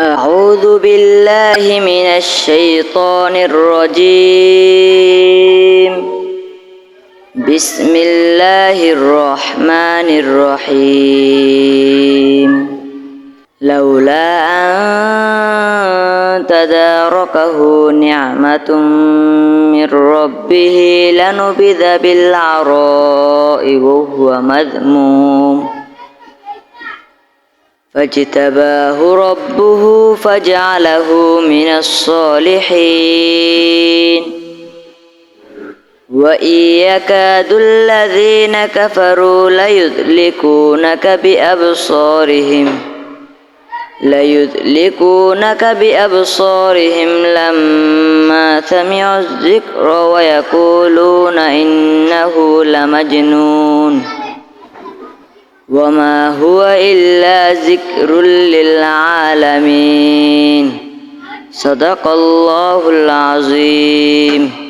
أعوذ بالله من الشيطان الرجيم. بسم الله الرحمن الرحيم. لولا أن تداركه نعمة من ربه لنبذ بالعراء وهو مذموم. فاجتباه ربه فجعله من الصالحين. وإن يكاد الذين كفروا ليدلكونك بأبصارهم ليدلكونك بأبصارهم لما سمعوا الذكر ويقولون إنه لمجنون. وما هو إلا ذكر للعالمين صدق الله العظيم